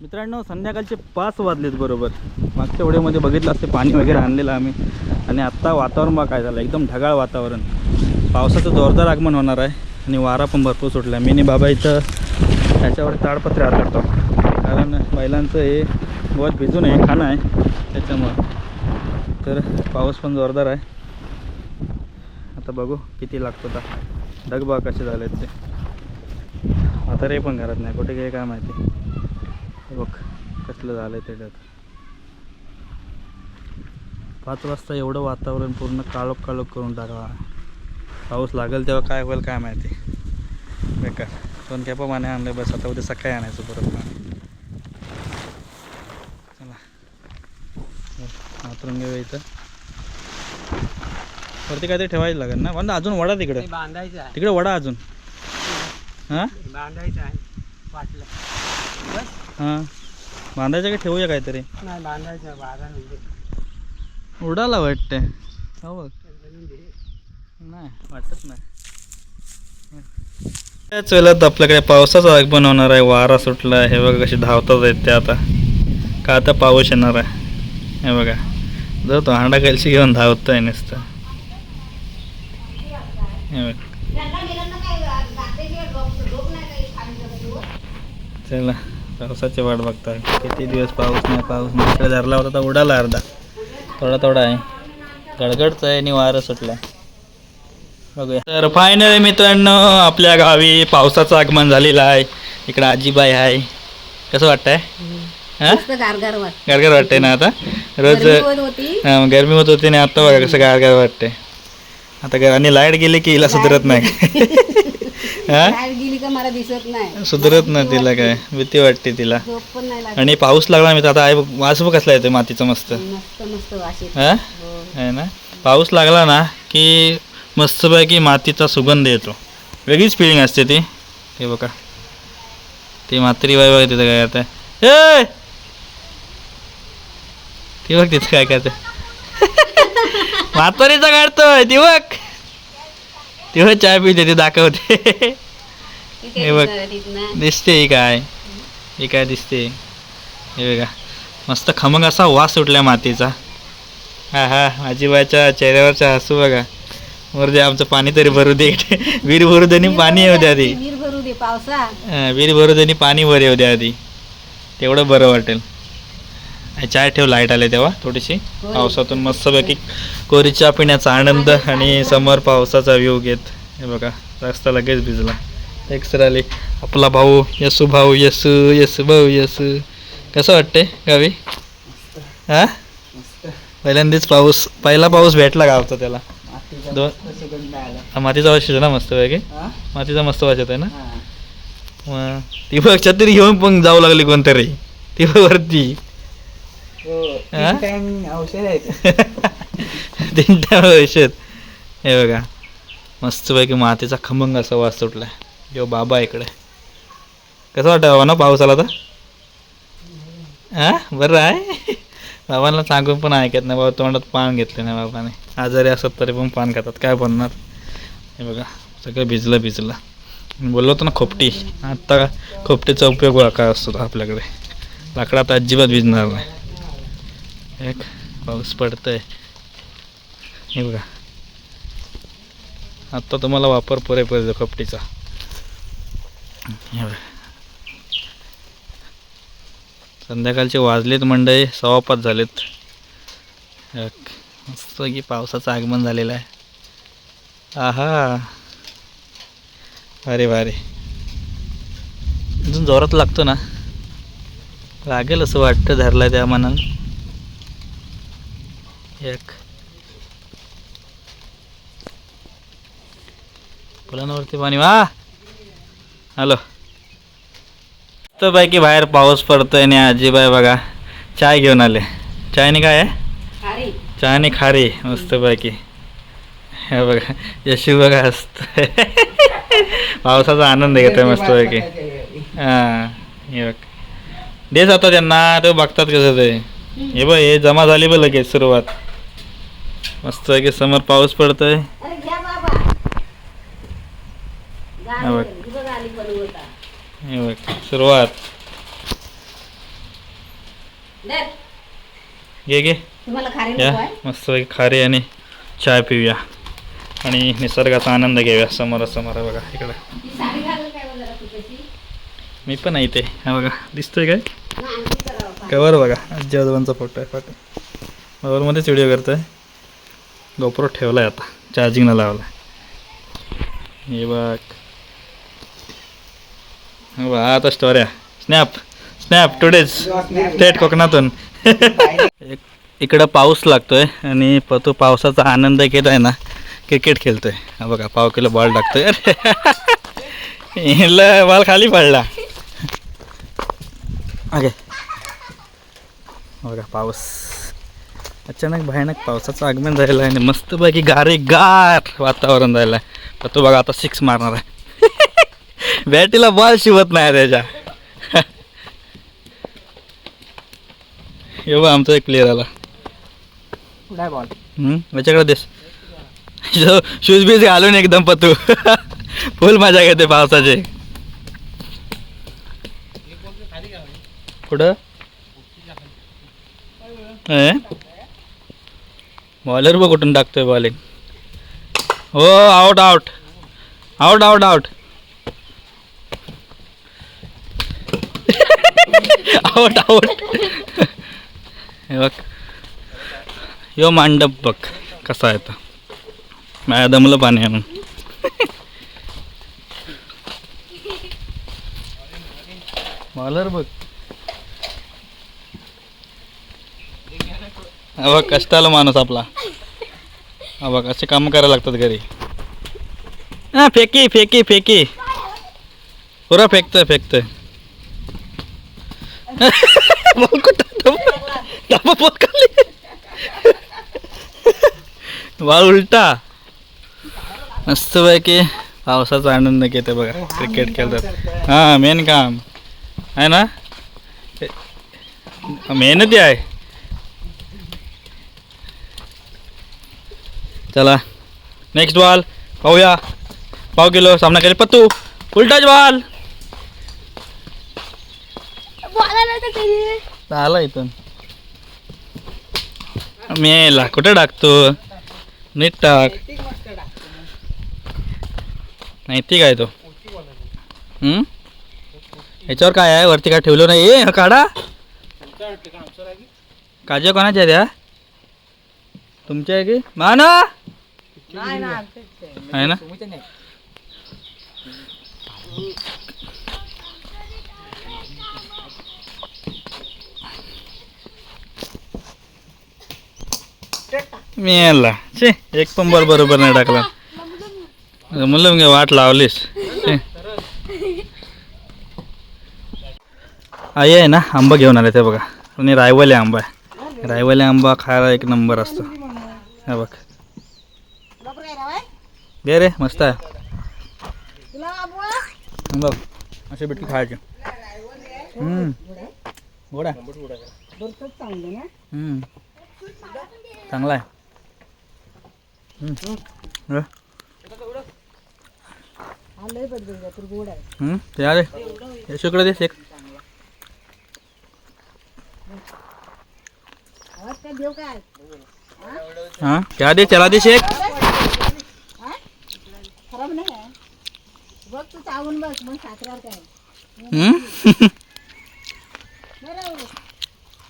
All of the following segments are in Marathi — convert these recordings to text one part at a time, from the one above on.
मित्रांनो संध्याकाळचे पाच वाजलेत बरोबर. मागच्या वेळेमध्ये बघितलं असते पाणी वगैरे आणलेलं आम्ही. आणि आत्ता वातावरण बघा काय झालं एकदम ढगाळ वातावरण. पावसाचं जोरदार आगमन होणार आहे आणि वारा पण भरपूर सुटला. मी आणि बाबा इथं त्याच्यावर ताडपत्रे आदळतो कारण बैलांचं हे बहुत भिजून आहे खाणं आहे त्याच्यामुळं. तर पाऊस पण जोरदार आहे. आता बघू किती लागतो आता. डगबा कसे झाले ते. आता रे पण घरात नाही कुठे काय माहिती. बघ कसलं झालं ते ढग पाच वाजता एवढं वातावरण पूर्ण काळोख काळोख करून टाकला पाऊस लागेल तेव्हा काय होईल काय माहिती. बेकार. दोन कॅपा पाणी आणलं बस आता उद्या सकाळी आणायचं परत पाणी. चला. हातरून घेऊया इथं. वरती काहीतरी ठेवायला लागेल ना? पण अजून वडा तिकडे. बांधायचं तिकडे वडा अजून. हां? बांधायचं आहे. वाटलं. हां. बांधायचं का ठेवूया काहीतरी? नाही बांधायचं. आहे बारा म्हणजे. उडाला वाटते हो बघ. नाही वाटत नाही. त्याच वेळेला आपल्याकडे पावसाचं आगमन होणार आहे. वारा सुटला. हे बघा कसे धावतात आहेत ते आता. का आता पाऊस येणार आहे? हे बघा. जर तो हांडा कलशी घेऊन धावत आहे नुसतं. हे बघ. चला. पावसाची वाट बघताय. किती दिवस पाऊस नाही पाऊस नाही. इकडे धरला होता तर उडाला अर्धा. थोडा थोडा आहे. गडगडच आहे आणि वारं सुटलं बघूया. तर फायनली मित्रांनो आपल्या गावी पावसाचं आगमन झालेलं आहे. इकडं आजीबाई आहे. कसं वाटतंय? हा गारगार गारगार वाटतंय ना आता? रोज गरमी होत. होती हा, आणि आता बघा कसं गारगार वाटतंय. आता आणि लाइट गेली की हिला सुधरत नाही. बाहेर गेली का मला दिसत नाही. सुधरत नाही तिला काय? भीती वाटते तिला. झोप पण नाही लागत. आणि पाऊस लागला मी आता आहे बघ, वास बघ कसला येतोय मातीचा मस्त. मस्त मस्त वास येतो. हा? हो. आहे ना? पाऊस लागला ना की मस्तपैकी मातीचा सुगंध येतो. वेगळीच फिलिंग असते ती. हे बघा. ती म्हातारी बाई बघा तिथं काय करते. ए! ती बघ तिथं काय करते. म्हातारीचा काढतोय ती बघ. ती बघ चहा पिते ती दाखवते. हे बघ. दिसते ही काय? ही काय दिसते? हे बघा. मस्त खमंग असा वास सुटला मातीचा. हा हा. आजीबाच्या चेहऱ्यावरचा हसू बघा. वर दे आमचं पाणी तरी भरू दे. विहीर भरू दे आणि पाणी येऊ द्या आधी. विहीर भरू दे पावसा. विहीर भरू पाणी वर येऊ द्या आधी. तेवढं बरं वाटेल. चाय ठेव लाइट आले तेव्हा थोडीशी. पावसातून मस्तपैकी कोरी चहा पिण्याचा आनंद आणि समोर पावसाचा व्ह्यू घेत. हे बघा रस्ता लगेच भिजला. एक्सर आले आपला भाऊ यसू भाऊ यसू यसू भाऊ यसू. कसं वाटतंय गावी? हा? पहिल्यांदाच पाऊस पहिला पाऊस भेटला गावचा त्याला. दोन मातीचा वास येतो ना मस्त पैकी? मातीचा मस्त वास येतोय ना? मग ती बघ छत्री घेऊन पण जाऊ लागली कोणतरी. ती बघ वरती. हा? औषध आहे तीन टाइम औषध. हे बघा. मस्तपैकी मातीचा खमंग असा वास सुटलाय. यो बाबा इकडे. कसं वाटतं बाबा ना पाऊस आला तर? हा? बरं आहे. बाबांना सांगून पण ऐकत नाही बाबा तोंडात पान घेतलं नाही बाबाने. आजारी असत तरी पण पान खातात. काय बनणार हे बघा सगळं भिजलं भिजलं. बोललो होतो ना खोपटी. आत्ता खोपटीचा उपयोग काय असतो आपल्याकडे. लाकडात अजिबात भिजणार नाही. एक पाऊस पडतंय. हे बघा. आत्ता तुम्हाला वापर पुरेपूर खोपटीचा. संध्याकाळचे वाजलेत मंडई सवापात झालेत. एक मस्त की पावसाचं आगमन झालेलं आहे. आहा. अरे भारी अजून जोरात लागतो ना? लागेल असं वाटतं धरला त्या मनानं. एक पुलांवरती पाणी. वा! हॅलो. तर पैकी बाहेर पाऊस पडतोय आणि आजीबाई बघा चाय घेऊन आले. चायने काय आहे? चहाने खारी मस्तपैकी. हे बघा यशू बघा असतोय पावसाचा आनंद घेतोय मस्तपैकी. हां हे बघ. दे जातो त्यांना ते बघतात कसं ते. हे बघ हे जमा झाली बघ लगेच सुरुवात. मस्त की समोर पाऊस पडतोय. बघ. गाडी बघ आली बनवता हे बघ सुरुवात. दर घे. घे या आहे. मस्त खारे आणि चाय पिऊया. आणि निसर्गाचा आनंद घेऊया समोरासमोर आहे बघा इकडं. ती मी पण आहे इथे. हा बघा दिसतोय काय? कवर बघा आजी आजोबांचा फोटो आहे फोटो मोबाईलमध्येच व्हिडिओ करतोय. गोप्रो ठेवला आहे आता चार्जिंगला लावला हे बघ. आता स्टोऱ्या स्नॅप स्नॅप टुडेज थेट कोकणातून. एक- इकडं पाऊस लागतोय आणि प- तो पावसाचा आनंद घेत आहे ना क्रिकेट खेळतोय. हा बघा पाव किलो बॉल टाकतोय. अरे हिला बॉल खाली पडला. ओके. बघा पाऊस. अचानक भयानक पावसाचं आगमन झालेलं आहे आणि मस्तपैकी गारे गार वातावरण झालं आहे. तर तो बघा आता सिक्स मारणार आहे. बॅटीला बॉल शिवत नाही त्याच्या. हे बघ आमचा एक प्लेअर आला. बॉल याच्याकडे देस. शूज बीज घालून एकदम पतू. फुल मजा घेते पावसाचे. कुठं? बॉलर बघ कुठून टाकतोय बॉलिंग हो out out out out out out out हे बघ. यो मांडप बघ कसा आहे तो. माझ्या दमलं पाणी आणून. बॉलर बघ. अबा बघ कष्टाला माणूस आपला. हा बघ असे काम करायला लागतात घरी. हा फेकी फेकी फेकी. पुरा फेकतोय फेकतोय. बॉल उलटा. मस्त पैकी पावसाचा आनंद घेते बघा क्रिकेट खेळतात. हां मेन काम. आहे ना? मेहनती आहे. चला नेक्स्ट बॉल पाहूया. पाव किलो सामना केले. पत्तू उलटाच बॉल आला इथून. मेला कुठे टाकतो? नीट टाक. माहिती काय तो? हम्म? याच्यावर काय आहे? वरती काय ठेवलं नाही? ए हा काढा. काजू कोणाच्या आहे त्या तुमच्या आहे की? माना? नाही. आहे. ना? मी नाही छे एक पण बरोबर नाही टाकला. म्हणलं मग वाट लावलीस. छे. आई आहे ना आंबा घेऊन आले ते बघा. आणि रायवाले आंबा आहे. रायवाले आंबा खायला एक नंबर असतो. हा बघ. दे रे मस्त आहे. बघ असे बिटकी खायचे. गोड आहे. चांगला आहे. हम्म. ते आले. दे शेक. हां क्या दे चला दे शेक. खराब नाही आहे बघ तू चावून बघ मग साखरार काय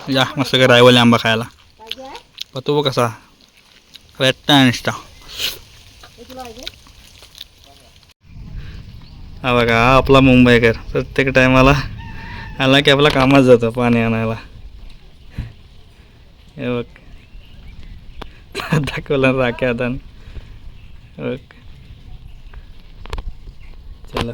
या मस्त काय रायवले आंबा खायला. पाहिजे आहे? बघ कसा रेट्टा निष्ठा हा बघा हा आपला मुंबईकर प्रत्येक टायमाला आला की आपला कामात जातो पाणी आणायला हे बघ दाखवलं राख्या आता बघ चला